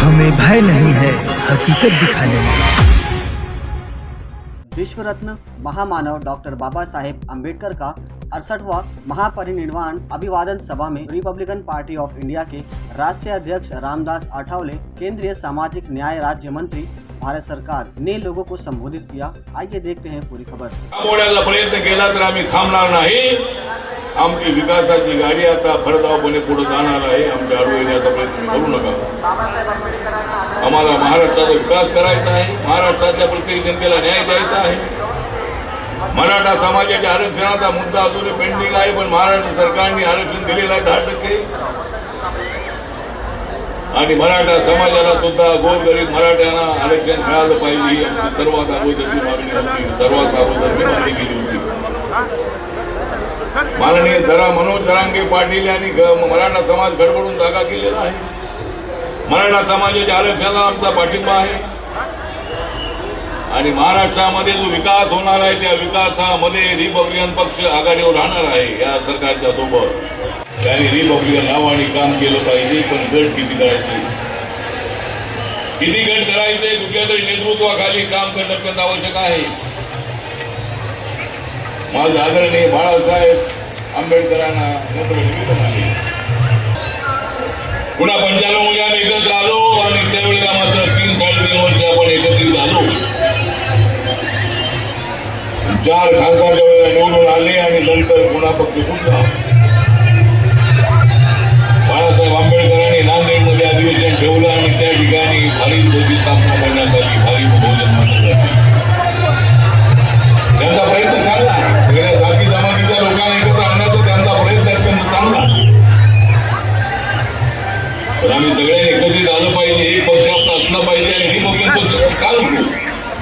हमें भय नहीं है हकीकत दिखाने में। विश्वरत्न महामानव डॉक्टर बाबा साहेब अंबेडकर का अड़सठवा महापरिनिर्वाण अभिवादन सभा में रिपब्लिकन पार्टी ऑफ़ इंडिया के राष्ट्रीय अध्यक्ष रामदास आठवले, केंद्रीय सामाजिक न्याय राज्य मंत्री भारत सरकार ने लोगों को संबोधित किया। आइए देखते हैं पूरी खबर। थांबवण्याचा प्रयत्न केला तर आम्ही थांबणार नाही. आमची विकासाची गाडी आता भरधावपणे पुढे जाणार आहे. आमच्या आडू येण्याचा प्रयत्न करू नका. आम्हाला महाराष्ट्राचा विकास करायचा आहे. महाराष्ट्रातल्या प्रत्येक जनतेला न्याय द्यायचा आहे. मराठा समाजाच्या आरक्षणाचा मुद्दा अजूनही पेंडिंग आहे, पण महाराष्ट्र सरकारने आरक्षण दिलेलं आहे दहा टक्के. आणि मराठा समाजाला सुद्धा गोरगरीब मराठ्यांना आरक्षण मिळालं पाहिजे ही आमची सर्वात अगोदरची मागणी होती. सर्वात अगोदर मी मागणी केली होती. माननीय जरा मनोज जरांगे पाटील यांनी ग- मराठा समाज गडबडून जागा केलेला आहे. मराठा समाजाच्या आरक्षणाला आमचा पाठिंबा आहे. आणि महाराष्ट्रामध्ये जो विकास होणार आहे त्या विकासामध्ये रिपब्लिकन पक्ष आघाडीवर राहणार आहे या सरकारच्या सोबत. त्यांनी रिपब्लिकन नावाने काम केलं पाहिजे पण गट किती करायचे? किती गट करायचे? कुठल्या तरी नेतृत्वाखाली काम करणं अत्यंत आवश्यक आहे. माझं आदरणीय बाळासाहेब आंबेडकरांना नम्र निवेदन आहे पुन्हा पंच्याण्णवमध्ये आम्ही एकत्र आलो. चार खासदार त्यावेळेला निवडून आले आणि नंतर पुन्हा पक्ष सुद्धा बाळासाहेब आंबेडकरांनी नांदेडमध्ये अधिवेशन ठेवलं आणि त्या ठिकाणी भारी ध्वजी स्थापना करण्यात आली. भारी भोजन मानण्यासाठी त्यांचा प्रयत्न चांगला सगळ्या जाती जमातीच्या लोकांना एकत्र आणण्याचा त्यांचा प्रयत्न अत्यंत चांगला तर आम्ही सगळ्यांनी एकत्रित आलं पाहिजे.